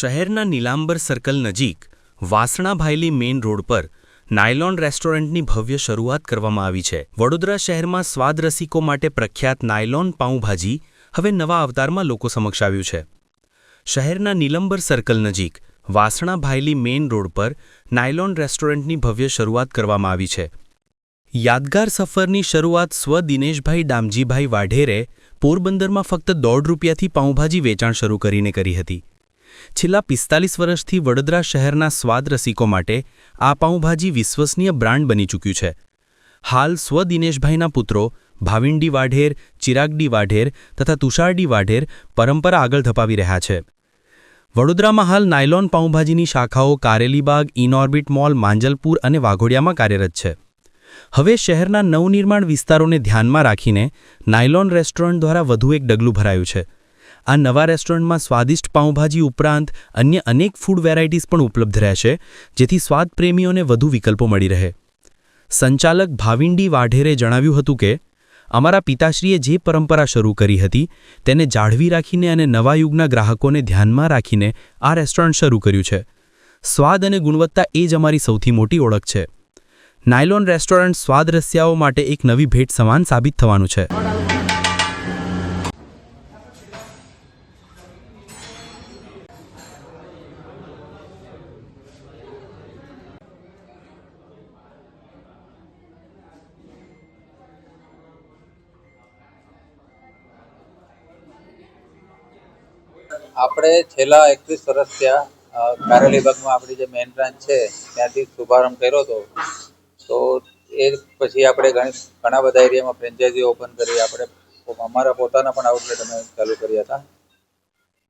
શહેરના નીલાંબર સર્કલ નજીક વાસણાભાયલી main road પર નાયલોન રેસ્ટોરન્ટની ભવ્ય શરૂઆત કરવામાં આવી છે. વડોદરા શહેરમાં સ્વાદ રસિકો માટે પ્રખ્યાત નાયલોન પાઉંભાજી હવે નવા અવતારમાં લોકો સમક્ષ આવ્યું છે. શહેરના નીલંબર સર્કલ નજીક વાસણાભાયલી મેઇન રોડ પર નાયલોન રેસ્ટોરન્ટની ભવ્ય શરૂઆત કરવામાં આવી છે. યાદગાર સફરની શરૂઆત સ્વ દિનેશભાઈ ડામજીભાઈ વાઢેરે પોરબંદરમાં ફક્ત દોઢ રૂપિયાથી પાઉંભાજી વેચાણ શરૂ કરીને કરી હતી. છેલ્લા પિસ્તાલીસ વર્ષથી વડોદરા શહેરના સ્વાદ રસિકો માટે આ પાઉંભાજી વિશ્વસનીય બ્રાન્ડ બની ચૂક્યું છે. હાલ સ્વ દિનેશભાઈના પુત્રો ભાવિનડી વાઢેર, ચિરાગડી વાઢેર તથા તુષારડી વાઢેર પરંપરા આગળ ધપાવી રહ્યા છે. વડોદરામાં હાલ નાયલોન પાઉંભાજીની શાખાઓ કારેલીબાગ, ઇનઓર્બિટ મોલ, માંજલપુર અને વાઘોડિયામાં કાર્યરત છે. હવે શહેરના નવનિર્માણ વિસ્તારોને ધ્યાનમાં રાખીને નાયલોન રેસ્ટોરન્ટ દ્વારા વધુ એક ડગલું ભરાયું છે. આ નવા રેસ્ટોરન્ટમાં સ્વાદિષ્ટ પાઉંભાજી ઉપરાંત અન્ય અનેક ફૂડ વેરાયટીઝ પણ ઉપલબ્ધ રહેશે, જેથી સ્વાદ પ્રેમીઓને વધુ વિકલ્પો મળી રહે. સંચાલક ભાવિંડી વાઢેરે જણાવ્યું હતું કે, અમારા પિતાશ્રીએ જે પરંપરા શરૂ કરી હતી, તેને જાળવી રાખીને અને નવા યુગના ગ્રાહકોને ધ્યાનમાં રાખીને આ રેસ્ટોરન્ટ શરૂ કર્યું છે. સ્વાદ અને ગુણવત્તા એ જ અમારી સૌથી મોટી ઓળખ છે. નાયલોન રેસ્ટોરન્ટ સ્વાદ રસિયાઓ માટે એક નવી ભેટ સમાન સાબિત થવાનું છે. આપણે છેલ્લા એકવીસ વર્ષ ત્યાં કારેલી વિભાગમાં આપણી જે મેઇન બ્રાન્ચ છે, ત્યાંથી શુભારંભ કર્યો હતો. તો એ પછી આપણે ઘણી બધા એરિયામાં ફ્રેન્ચાઇઝી ઓપન કરી, આપણે અમારા પોતાના પણ આઉટલેટ અમે ચાલુ કર્યા હતા.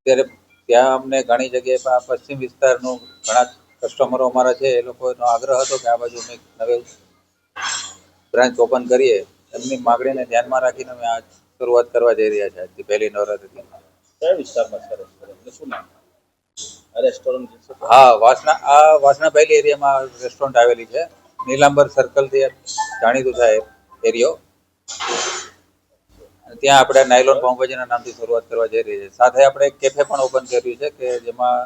ત્યારે ત્યાં અમને ઘણી જગ્યાએ પશ્ચિમ વિસ્તારનું ઘણા કસ્ટમરો અમારા છે, એ લોકોનો આગ્રહ હતો કે આ બાજુ અમે નવી બ્રાન્ચ ઓપન કરીએ. એમની માગણીને ધ્યાનમાં રાખીને અમે આ શરૂઆત કરવા જઈ રહ્યા છે આજથી, પહેલી નવરાત્રિથી. કયા વિસ્તારમાં છે રેસ્ટોરન્ટ શું નામ? આ રેસ્ટોરન્ટ હા વાસના આ વાસના પહેલી એરિયામાં રેસ્ટોરન્ટ આવેલી છે. નીલાંબર સર્કલથી જાણીતું થાય એરિયો. ત્યાં આપણે નાયલોન પાઉંભાજીના નામથી શરૂઆત કરવા જઈ રહી છે. સાથે આપણે એક કેફે પણ ઓપન કર્યું છે કે જેમાં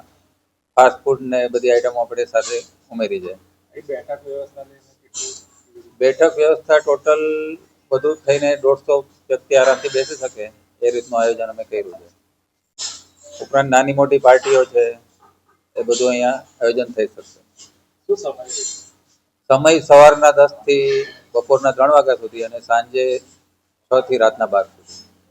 ફાસ્ટ ફૂડ ને બધી આઈટમો આપણે સાથે ઉમેરી છે. બેઠક વ્યવસ્થા બેઠક વ્યવસ્થા ટોટલ બધું થઈને દોઢસો વ્યક્તિ આરામથી બેસી શકે એ રીતનું આયોજન અમે કર્યું છે. ઉપરાંત નાની મોટી પાર્ટીઓ છે એ બધું અહીંયા આયોજન થઈ શકશે. શું સમય સમય સવારના દસથી બપોરના ત્રણ વાગ્યા સુધી અને સાંજે છ થી રાતના બાર સુધી.